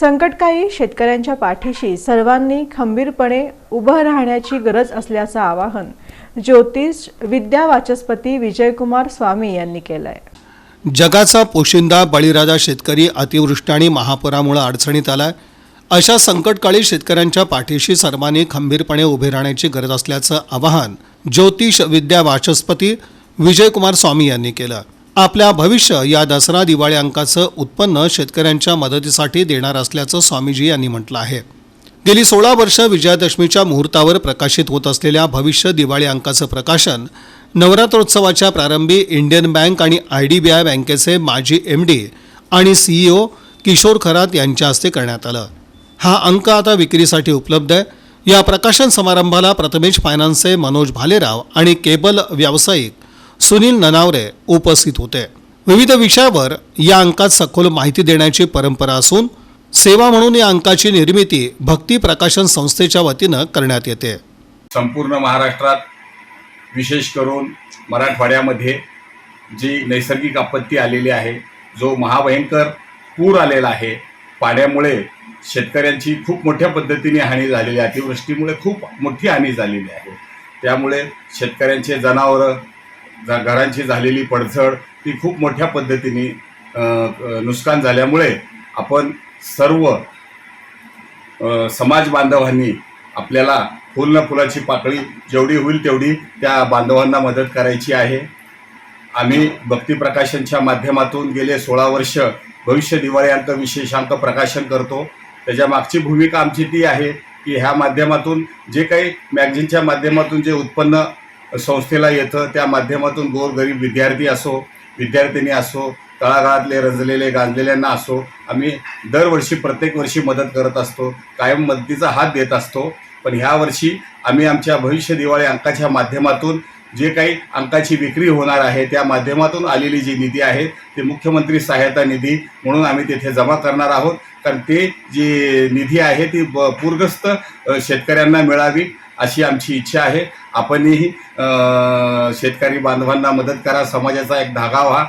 संकटकाळी शेतकऱ्यांच्या पाठीशी सर्वांनी खंबीरपणे उभं राहण्याची गरज असल्याचं आवाहन ज्योतिष विद्या वाचस्पती विजयकुमार स्वामी यांनी केलं आहे जगाचा पोशिंदा बळीराजा शेतकरी अतिवृष्टी आणि महापुरामुळे अडचणीत आलाय. अशा संकटकाळी शेतकऱ्यांच्या पाठीशी सर्वांनी खंबीरपणे उभे राहण्याची गरज असल्याचं आवाहन ज्योतिष विद्या वाचस्पती विजयकुमार स्वामी यांनी केलं. आपल्या भविष्य या दसरा दिवाळी अंकाचं उत्पन्न शेतकऱ्यांच्या मदतीसाठी देणार असल्याचं स्वामीजी यांनी म्हटलं आहे. गेली सोळा वर्ष विजयादशमीच्या मुहूर्तावर प्रकाशित होत असलेल्या भविष्य दिवाळी अंकाचं प्रकाशन नवरात्रोत्सवाच्या प्रारंभी इंडियन बँक आणि आय डी बी आय बँकेचे माजी एम डी आणि सीईओ किशोर खरात यांच्या हस्ते करण्यात आलं. हा अंक आता विक्रीसाठी उपलब्ध आहे. या प्रकाशन समारंभाला प्रथमेश फायनान्सचे मनोज भालेराव आणि केबल व्यावसायिक सुनील ननावरे उपस्थित होते. विविध विषयावर या अंकात सखोल माहिती देण्याची परंपरा असून सेवा म्हणून या अंकाची निर्मिती भक्ती प्रकाशन संस्थेच्या वतीनं करण्यात येते. संपूर्ण महाराष्ट्रात विशेष करून मराठवाड्यामध्ये जी नैसर्गिक आपत्ती आलेली आहे जो महाभयंकर पूर आलेला आहे पाण्यामुळे शेतकऱ्यांची खूप मोठ्या पद्धतीने हानी झालेली आहे. अतिवृष्टीमुळे खूप मोठी हानी झालेली आहे. त्यामुळे शेतकऱ्यांचे जनावरं जा- घरांची झालेली पडझड ती खूप मोठ्या पद्धतीने नुकसान झाल्यामुळे आपण सर्व समाज बांधवांनी आपल्याला फुल न फुलाची पाकळी जेवढी होईल तेवढी त्या बांधवांना मदत करायची आहे. आम्ही भक्ती प्रकाशनच्या माध्यमातून गेले सोळा वर्ष भविष्य दिवाळी विशेषांक प्रकाशन करतो. त्याच्या मागची भूमिका आमची ती आहे की ह्या माध्यमातून जे काही मॅगझिनच्या माध्यमातून जे उत्पन्न संस्थेला येतं त्या माध्यमातून गोरगरीब विद्यार्थी असो विद्यार्थिनी असो तळागाळातले रजलेले गांजलेल्यांना असो आम्ही दरवर्षी प्रत्येक वर्षी मदत करत असतो कायम मदतीचा हात देत असतो. पण ह्या वर्षी आम्ही आमच्या भविष्य दिवाळी अंकाच्या माध्यमातून जे काही अंकाची विक्री होणार आहे त्या माध्यमातून आलेली जी निधी आहे ते मुख्यमंत्री सहायता निधी म्हणून आम्ही तिथे जमा करणार आहोत. कारण ते जी निधी आहे ती ब पूरग्रस्त शेतकऱ्यांना मिळावी. अशी आमची इच्छा आहे. आपणही शेतकरी बांधवांना मदत करा. समाजाचा एक धागा व्हा.